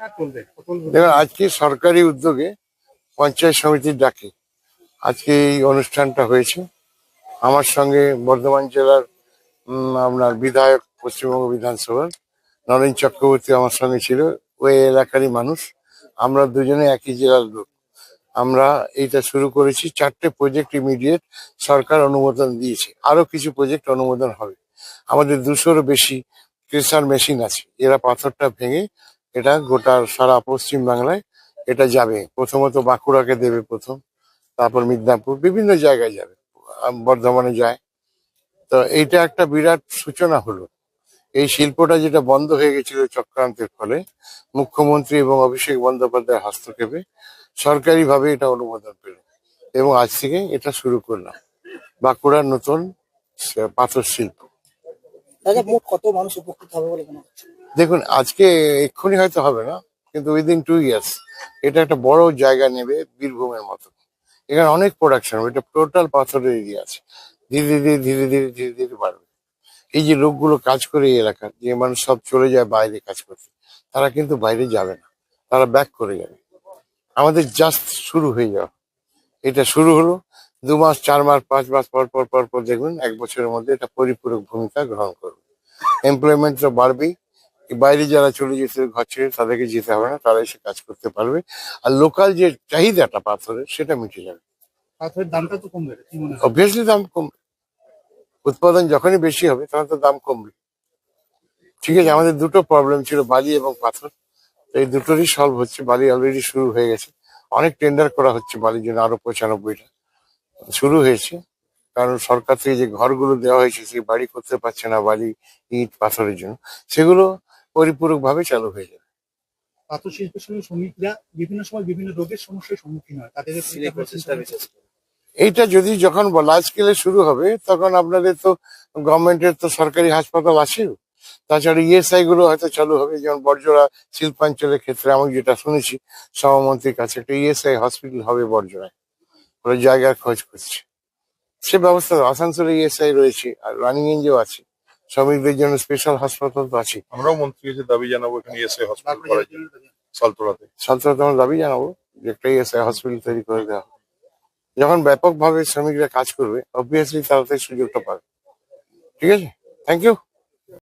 দেখুন, আজকে সরকারি উদ্যোগে পঞ্চায়েত সমিতির ডাকে আজকে এই অনুষ্ঠানটা হয়েছে। আমার সঙ্গে বর্ধমান জেলার আপনার বিধায়ক, পশ্চিমবঙ্গ বিধানসভার নরেন চক্রবর্তী আমার সঙ্গে ছিল। ওই এলাকারই মানুষ। আমরা দুজনে একই জেলার লোক। আমরা এইটা শুরু করেছি, চারটে প্রজেক্ট ইমিডিয়েট সরকার অনুমোদন দিয়েছে। আরও কিছু প্রজেক্ট অনুমোদন হবে। আমাদের দুশোরও বেশি ক্রেশার মেশিন আছে। এরা পাথরটা ভেঙে এটা গোটা সারা পশ্চিম বাংলায় এটা যাবে। প্রথমত বাঁকুড়াকে দেবে প্রথম, তারপর মিদনাপুর, বিভিন্ন জায়গায় যাবে। বর্ধমানে যায়। তো এইটা একটা বিরাট সূচনা হলো। এই শিল্পটা যেটা বন্ধ হয়ে গেছিল চক্রান্তের ফলে, মুখ্যমন্ত্রী এবং অভিষেক বন্দ্যোপাধ্যায়ের হস্তক্ষেপে সরকারিভাবে এটা অনুমোদন পেল এবং আজ থেকে এটা শুরু করলাম। বাঁকুড়ার নতুন পাথর শিল্প কত মানুষ উপকৃত হবে বলে মনে হচ্ছে? দেখুন, আজকে এক্ষুনি হয়তো হবে না, কিন্তু উইদিন টু ইয়ার্স এটা একটা বড় জায়গা নেবে বীরভূমের মতো। এখানে অনেক প্রোডাকশন এটা টোটাল পাথরের এরিয়া আছে। ধীরে ধীরে ধীরে ধীরে ধীরে ধীরে বাড়বে। এই যে লোকগুলো কাজ করে এই এলাকার, যে মানুষ সব চলে যায় বাইরে কাজ করতে, তারা কিন্তু বাইরে যাবে না, তারা ব্যাক করে যাবে। আমাদের জাস্ট শুরু হয়ে যাওয়া। এটা শুরু হলো, দু মাস, চার মাস, পাঁচ মাস, পর পর পর পর দেখবেন এক বছরের মধ্যে এটা পরিপূরক ভূমিকা গ্রহণ করবে। এমপ্লয়মেন্ট তো বাড়বেই। বাইরে যারা চলে যেতে ঘর ছেড়ে তাদেরকে যেতে হবে না তারা এসে কাজ করতে পারবে। আর লোকাল যে চাহিদাটা পাথরের সেটা মিটে যাবে। পাথরের দামটা তো কমবে অবভিয়াসলি দাম কমবে উৎপাদন যখনই বেশি হবে তখন তো দাম কমবে। ঠিক আছে আমাদের দুটো প্রবলেম ছিল বালি এবং পাথর। তো এই দুটোরই সলভ হচ্ছে বালি অলরেডি শুরু হয়ে গেছে। অনেক টেন্ডার করা হচ্ছে বালির জন্য আরও পঁচানব্বইটা। শুরু হয়েছে কারণ সরকার থেকে যে ঘরগুলো দেওয়া হয়েছে সেই বাড়ি করতে পারছে না বালি ইট পাথরের জন্য। সেগুলো পরিপূরক ভাবে চালু হয়ে যাবে। পাথর শিল্পের সঙ্গে শ্রমিকরা বিভিন্ন সময় বিভিন্ন রোগের সমস্যার সম্মুখীন হয় তাদের এইটা যদি যখন লার্জ স্কেলে শুরু হবে তখন আপনাদের তো গভর্নমেন্টের তো সরকারি হাসপাতাল আছে তাছাড়া ইএসআই গুলো হয়তো চালু হবে যেমন বর্জরা শিল্পাঞ্চলের ক্ষেত্রে আমি যেটা শুনেছি সভামন্ত্রীর কাছে একটা ইএসআই হসপিটাল হবে বর্জরায় ওরা জায়গার খোঁজ করছে। সে ব্যবস্থা আসানসোলে ইএসআই রয়েছে আর রানিং এনজিও আছে। শ্রমিকদের জন্য স্পেশাল হাসপাতাল তো আছে আমরাও মন্ত্রী কাছে দাবি জানাব এখানে এসে হসপিটাল করার জন্য। সালতোড়াতে সালতোড়াতে আমরা দাবি জানাব যে একটা এসে হসপিটাল তৈরি করে দেওয়া হবে। যখন ব্যাপকভাবে শ্রমিকরা কাজ করবে অবভিয়াসলি তাড়াতাড়ি সুযোগটা পাবে। ঠিক আছে? Thank you